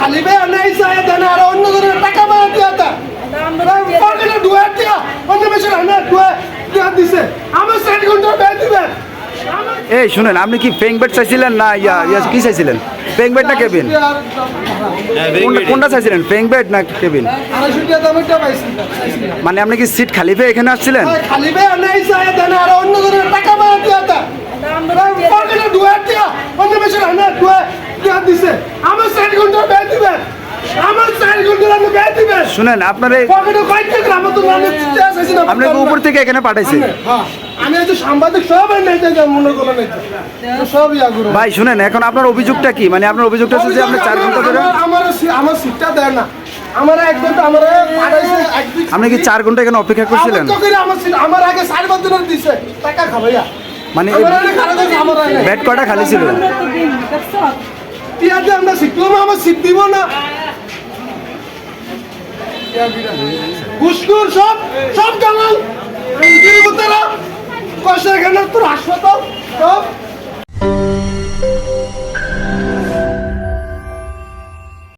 খালি বে নাই দেন আর অন্য ধরনের টাকা দিয়া তা। পকেটে ডুয়া দিয়া অন্য রান্না ডুয়া দিয়া দিছে। আমার ঘণ্টা ব্যয় দিবে এই শুনেন আপনি কি পেং বেড চাইছিলেন না ইয়া ইয়া কি চাইছিলেন? পেং বেড না কেবিন? কোনটা কোনটা চাইছিলেন পেং বেড না কেবিন। মানে আপনি কি সিট খালি পেয়ে এখানে আসছিলেন? খালি বে নাই আর অন্য ধরনের টাকা পাওয়া দিয়া তা পকেটে ডুয়া দিয়া অন্য বেশি রান্না ডুয়া দিয়া দিছে আমার সাইড ঘণ্টা ব্যয় দিবে আমার সাইড ঘণ্টা রান্না ব্যয় দিবে শুনেন আপনার না আপনাকে উপর থেকে এখানে পাঠাইছে। হ্যাঁ আমি হচ্ছে সাংবাদিক সব মনে ভাই শুনেন এখন আপনার অভিযোগটা কি? মানে আপনার অভিযোগটা হচ্ছে যে আপনি চার ঘণ্টা ধরে আমার- আমার সিটটা দেয় না। আমার এক ঘণ্টা আমার পাঠাইছে এক week আপনি কি চার ঘণ্টা এখানে অপেক্ষা করছিলেন? আমার তো করে আমার সিট আমার আগে সাড়ে পাঁচ দিনের দিছে টাকা খাবাইয়া মানে বেড কয়টা খালি ছিল? আমরা শিখলাম আমার সিট দিব না। ঘুষখুর সব সব দালাল তারা কয়সা এখানে তোর হাসপাতাল সব।